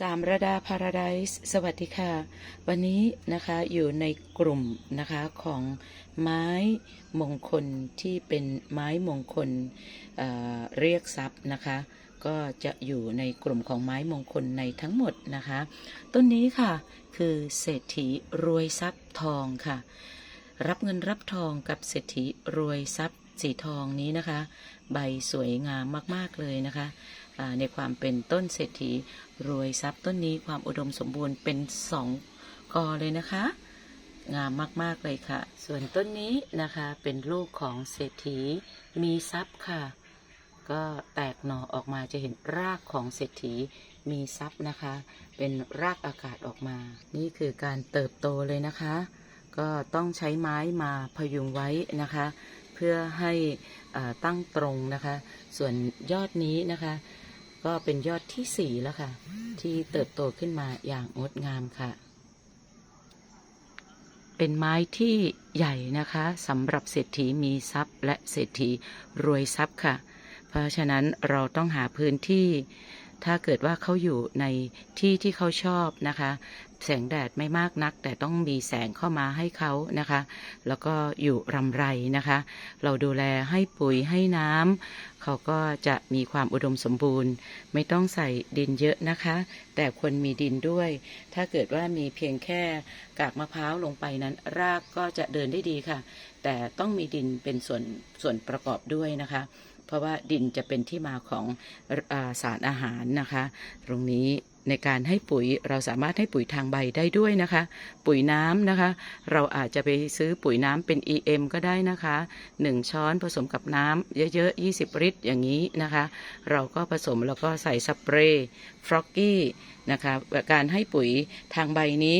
สามระดาพาราไดส์สวัสดีค่ะ วันนี้นะคะอยู่ในกลุ่มนะคะของไม้มงคลที่เป็นไม้มงคลเเรียกทรัพย์นะคะ ก็จะอยู่ในกลุ่มของไม้มงคลในทั้งหมดนะคะ ต้นนี้ค่ะคือเศรษฐีรวยทรัพย์ทองค่ะ รับเงินรับทองกับเศรษฐีรวยทรัพย์สีทองนี้นะคะ ใบสวยงามมาก ๆ เลยนะคะ ในความเป็นต้นเศรษฐีรวยทรัพย์ต้นนี้ความอุดมสมบูรณ์เป็นสองกอเลยนะคะ งามมากๆเลยค่ะ ส่วนต้นนี้นะคะเป็นลูกของเศรษฐีมีทรัพย์ค่ะ ก็แตกหน่อออกมาจะเห็นรากของเศรษฐีมีทรัพย์นะคะ เป็นรากอากาศออกมา นี่คือการเติบโตเลยนะคะ ก็ต้องใช้ไม้มาพยุงไว้นะคะ เพื่อให้อ่าตั้งตรงนะคะ ส่วนยอดนี้นะคะ ก็เป็นยอดที่สี่แล้วค่ะ ที่เติบโตขึ้นมาอย่างงดงามค่ะ เป็นไม้ที่ใหญ่นะคะสำหรับเศรษฐีมีทรัพย์ และเศรษฐีรวยทรัพย์ค่ะ เพราะฉะนั้นเราต้องหาพื้นที่ ถ้าเกิดว่าเขาอยู่ในที่ที่เขาชอบนะคะ แสงแดดไม่มากนัก แต่ต้องมีแสงเข้ามาให้เขานะคะ แล้วก็อยู่รำไรนะคะ เราดูแลให้ปุ๋ยให้น้ำเขาก็จะมีความอุดมสมบูรณ์ ไม่ต้องใส่ดินเยอะนะคะ แต่ควรมีดินด้วย ถ้าเกิดว่ามีเพียงแค่กากมะพร้าวลงไปนั้น รากก็จะเดินได้ดีค่ะ แต่ต้องมีดินเป็นส่วนส่วนประกอบด้วยนะคะ ราะว่าดินจะเป็นที่มาของอสารอาหารนะคะ ตรงนี้ในการให้ปุ๋ยเราสามารถให้ปุ๋ยทางใบได้ด้วยนะคะ ปุ๋ยน้ำนะคะ เราอาจจะไปซื้อปุ๋ยน้ำเป็น EM ก็ได้นะคะ 1 ช้อนผสมกับน้ำเยอะๆ 20 ลิตรอย่างนี้นะคะ เราก็ผสมแล้วก็ใส่สเปรย์ฟรอกกี้นะคะการให้ปุ๋ยทางใบนี้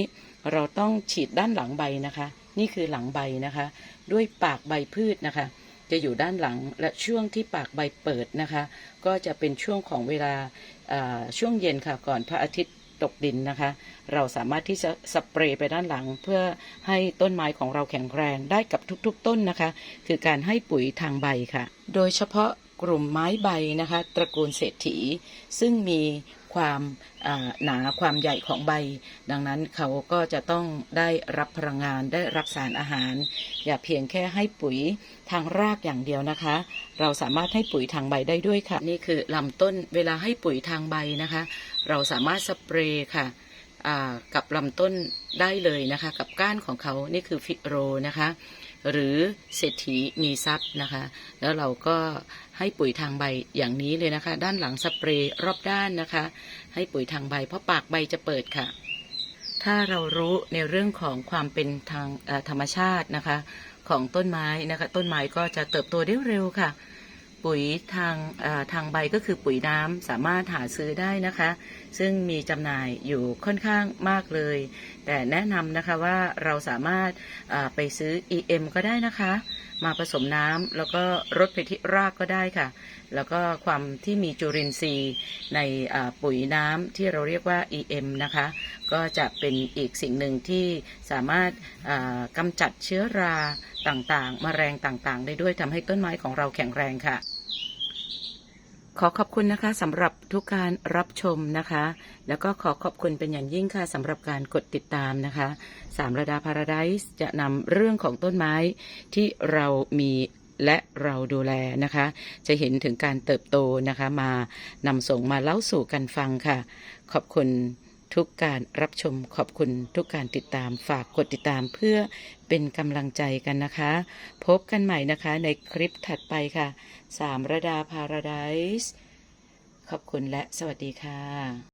เราต้องฉีดด้านหลังใบนะคะ นี่คือหลังใบนะคะ ด้วยปากใบพืชนะคะ จะอยู่ด้านหลังและช่วงที่ปากใบเปิดนะคะ ก็จะเป็นช่วงของเวลาช่วงเย็นค่ะก่อนพระอาทิตย์ตกดินนะคะ เราสามารถที่จะสเปรย์ไปด้านหลัง เพื่อให้ต้นไม้ของเราแข็งแรงได้กับทุกๆ ต้นนะคะ คือการให้ปุ๋ยทางใบค่ะ โดยเฉพาะกลุ่มไม้ใบนะคะ ตระกูลเศรษฐี ซึ่งมี ความหนาความใหญ่ของใบ ดังนั้นเขาก็จะต้องได้รับพลังงานได้รับสารอาหาร อย่าเพียงแค่ให้ปุ๋ยทางรากอย่างเดียวนะคะ เราสามารถให้ปุ๋ยทางใบได้ด้วยค่ะ นี่คือลำต้นเวลาให้ปุ๋ยทางใบนะคะ เราสามารถสเปรย์ค่ะกับลำต้นได้เลยนะคะ กับก้านของเขานี่คือฟิโรนะคะ หรือเศรษฐีมีทรัพย์นะคะ แล้วเราก็ให้ปุ๋ยทางใบอย่างนี้เลยนะคะ ด้านหลังสเปรย์รอบด้านนะคะ ให้ปุ๋ยทางใบ เพราะปากใบจะเปิดค่ะ ถ้าเรารู้ในเรื่องของความเป็นทางธรรมชาตินะคะ ของต้นไม้นะคะ ต้นไม้ก็จะเติบโตได้เร็วค่ะ ปุ๋ยทางทางใบก็คือปุ๋ยน้ำสามารถหาซื้อได้นะคะ ซึ่งมีจำหน่ายอยู่ค่อนข้างมากเลย แต่แนะนำนะคะว่าเราสามารถไปซื้อ EM ก็ได้นะคะ มาผสมน้ำแล้วก็รดไปที่รากก็ได้ค่ะ แล้วก็ความที่มีจุลินทรีย์ในปุ๋ยน้ำที่เราเรียกว่า EM นะคะ ก็จะเป็นอีกสิ่งหนึ่งที่สามารถกำจัดเชื้อราต่างๆมแมลงต่างๆ ได้ด้วยทำให้ต้นไม้ของเราแข็งแรงค่ะ ขอขอบคุณนะคะสำหรับทุกการรับชมนะคะ แล้วก็ขอขอบคุณเป็นอย่างยิ่งค่ะสำหรับการกดติดตามนะคะ สามระดาพาราไดส์จะนำเรื่องของต้นไม้ที่เรามีและเราดูแลนะคะ จะเห็นถึงการเติบโตนะคะมานำส่งมาเล่าสู่กันฟังค่ะ ขอบคุณ ทุกการรับชมขอบคุณทุกการติดตามฝากกดติดตามเพื่อเป็นกำลังใจกันนะคะ พบกันใหม่นะคะในคลิปถัดไปค่ะสามระดาพาราไดส์ขอบคุณและสวัสดีค่ะ